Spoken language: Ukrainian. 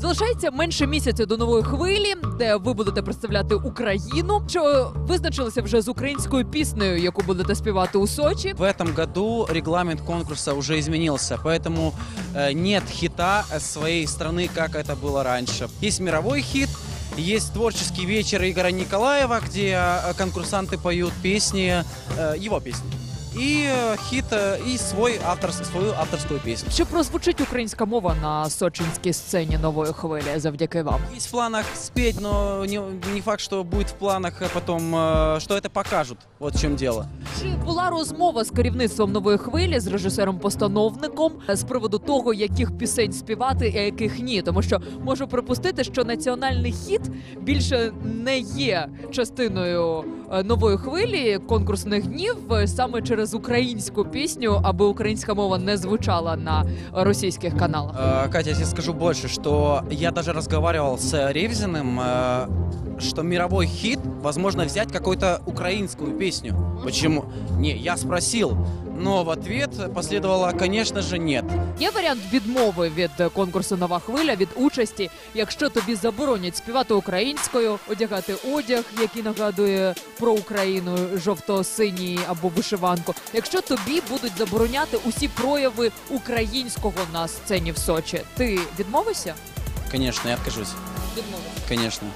Залишається менше місяця до нової хвилі, де ви будете представляти Україну. Що визначилися вже з українською піснею, яку будете співати у Сочі. В этом году регламент конкурса уже изменился, поэтому э, нет хита своей страны, как это было раньше. Есть мировой хит, есть творческий вечер Игоря Николаева, где э, конкурсанты поют песни, э, его песни. И э, хит, э, и свой автор, свою авторскую песню. Чи прозвучить українська мова на сочинській сцені нової хвилі завдяки вам? Есть в планах спеть, но не, не факт, что будет в планах э, потом, э, что это покажут. Вот в чем дело. Чи була розмова з керівництвом нової хвилі з режисером-постановником е, з приводу того, яких пісень співати, а яких ні? Тому що можу припустити, що національний хіт більше не є частиною е, нової хвилі конкурсних днів е, саме через українську пісню, аби українська мова не звучала на російських каналах. Э, Катя, я тебе скажу больше, что я даже разговаривал с Ревзиным, э, что мировой хит, возможно, взять какую-то украинскую песню. Почему? Не, я спросил, но в ответ последовало, конечно же, нет. Є варіант відмови від конкурсу Нова хвиля від участі, якщо тобі заборонять співати українською, одягати одяг, який нагадує про Україну жовто-синій або вишиванку. Якщо тобі будуть забороняти усі прояви українського на сцені в Сочі, ти відмовишся? Конечно, я откажусь. Відмовишся. Конечно.